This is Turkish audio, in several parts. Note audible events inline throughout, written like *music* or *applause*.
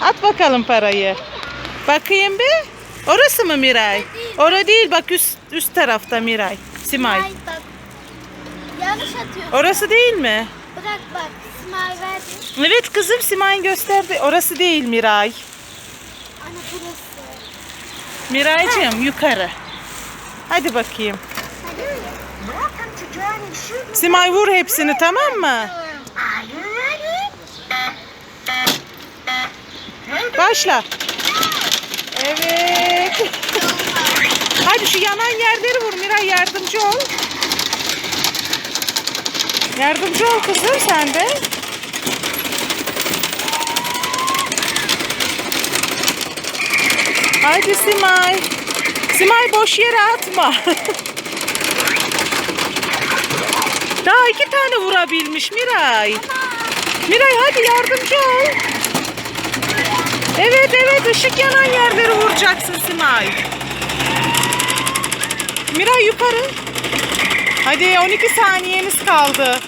At bakalım parayı. Bakayım bir. Orası mı Miray? Ora değil bak üst, üst tarafta Miray. Simay. Ay bak. Yanlış atıyorsun. Orası değil mi? Bırak bak. İsmail verdi. Evet kızım Simay gösterdi. Orası değil Miray. Ana burası. Miraycığım yukarı. Hadi bakayım. Hadi. Simay vur hepsini tamam mı? Başla. Evet. Hadi şu yanan yerleri vur Miray yardımcı ol. Yardımcı ol kızım sen de. Haydi Simay. Simay boş yere atma. Daha iki tane vurabilmiş Miray. Miray hadi yardımcı ol. Evet evet ışık yanan yerleri vuracaksın Simay. Miray yukarı. Hadi 12 saniyeniz kaldı.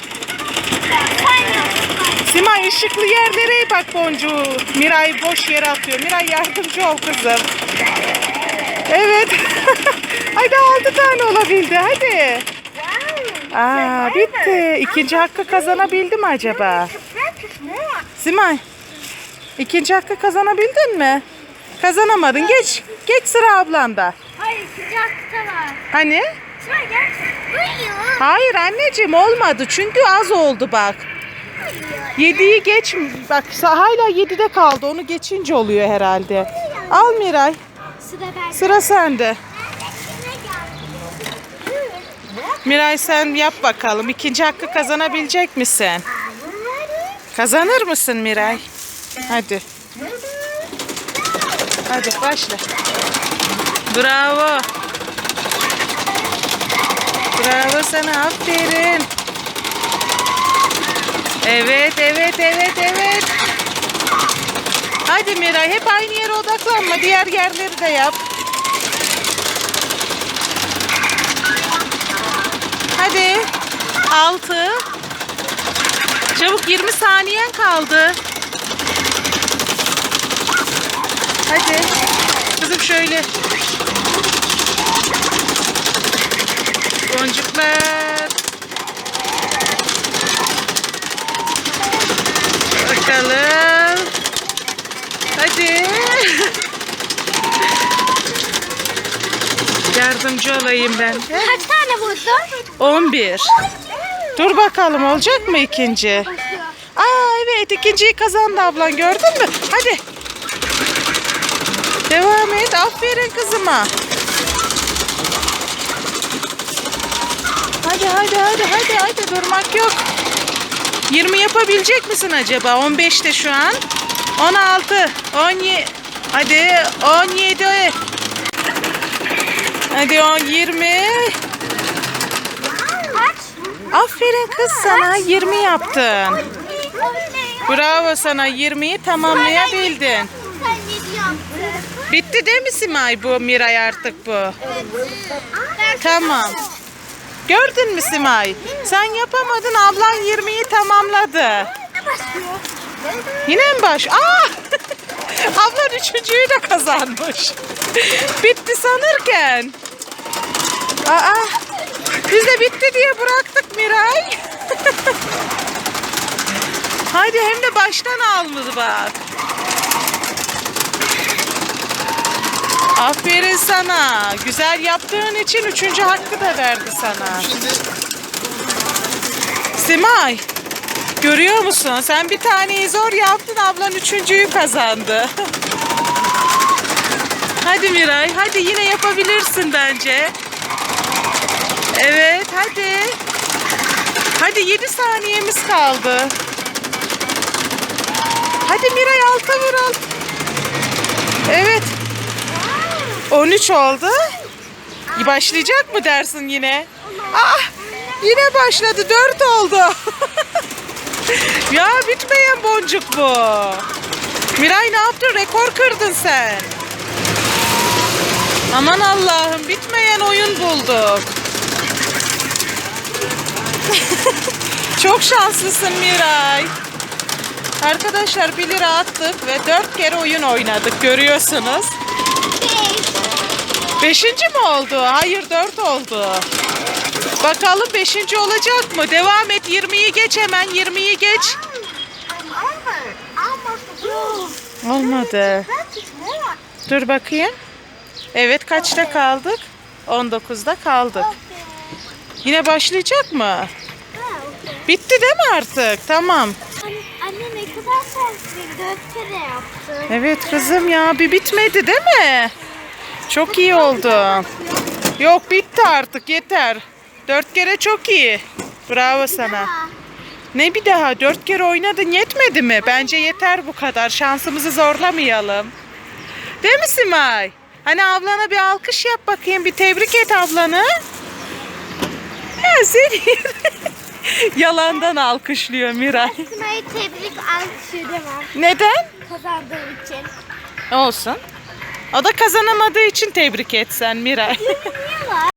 Simay ışıklı yerlere bak boncuğu. Miray boş yere atıyor. Miray yardımcı ol kızım. Evet. *laughs* hadi 6 tane olabildi hadi. Aa bitti. İkinci hakkı kazanabildi mi acaba? Simay. İkinci hakkı kazanabildin mi? Kazanamadın. Geç. Geç sıra ablanda. Hayır sıcakta var. Hani? Gel. Uyuyor. Hayır anneciğim olmadı. Çünkü az oldu bak. Yediği geç. Bak hala yedide kaldı. Onu geçince oluyor herhalde. Al Miray. Sıra ben. Sıra sende. Miray sen yap bakalım. İkinci hakkı kazanabilecek misin? Kazanır mısın Miray? Hadi. Hadi başla. Bravo. Bravo sana aferin. Evet evet evet evet. Hadi Miray hep aynı yere odaklanma. Diğer yerleri de yap. Hadi. 6. Çabuk 20 saniyen kaldı. Hadi. Kızım şöyle. Boncuklar. Bakalım. Hadi. Yardımcı olayım ben. Kaç tane vurdun? 11. Dur bakalım olacak mı ikinci? Aa evet ikinciyi kazandı ablan gördün mü? Hadi. Devam et. Aferin kızıma. Hadi hadi hadi hadi hadi durmak yok. 20 yapabilecek misin acaba? 15'te şu an. 16, 17. Hadi 17. Hadi 10, 20. Kaç? Aferin kız sana 20 yaptın. Bravo sana 20'yi tamamlayabildin. Bitti değil mi Simay bu Miray artık bu? Tamam. Gördün mü Simay? Sen yapamadın ablan 20'yi tamamladı. Yine mi baş? Aa! *laughs* ablan üçüncüyü de kazanmış. Bitti sanırken. Aa! Biz de bitti diye bıraktık Miray. *laughs* Haydi hem de baştan almadı bak. Aferin sana. Güzel yaptığın için üçüncü hakkı da verdi sana. Simay. Görüyor musun? Sen bir taneyi zor yaptın. Ablan üçüncüyü kazandı. *laughs* hadi Miray. Hadi yine yapabilirsin bence. Evet hadi. Hadi 7 saniyemiz kaldı. Hadi Miray alta vur al. Evet. 13 oldu. Başlayacak mı dersin yine? Ah, yine başladı. 4 oldu. *laughs* ya bitmeyen boncuk bu. Miray ne yaptın? Rekor kırdın sen. Aman Allah'ım bitmeyen oyun bulduk. *laughs* Çok şanslısın Miray. Arkadaşlar 1 lira attık ve 4 kere oyun oynadık görüyorsunuz. Beş. Beşinci mi oldu? Hayır 4 oldu. Bakalım beşinci olacak mı? Devam et 20'yi geç hemen 20'yi geç. Olmadı. Dur bakayım. Evet kaçta kaldık? 19'da kaldık. Yine başlayacak mı? Bitti değil mi artık? Tamam. Anne, ne kadar şanslıyım. Dört kere yaptım. Evet kızım ya bir bitmedi değil mi? Çok iyi oldu. Yok bitti artık yeter. Dört kere çok iyi. Bravo sana. Ne bir daha? Dört kere oynadın yetmedi mi? Bence yeter bu kadar. Şansımızı zorlamayalım. Değil mi Simay? Hani ablana bir alkış yap bakayım. Bir tebrik et ablanı. Ya seni *laughs* *laughs* yalandan alkışlıyor Miray. Sima'yı tebrik alkışlamam. Neden? Kazandığım için. Olsun. O da kazanamadığı için tebrik etsen Miray.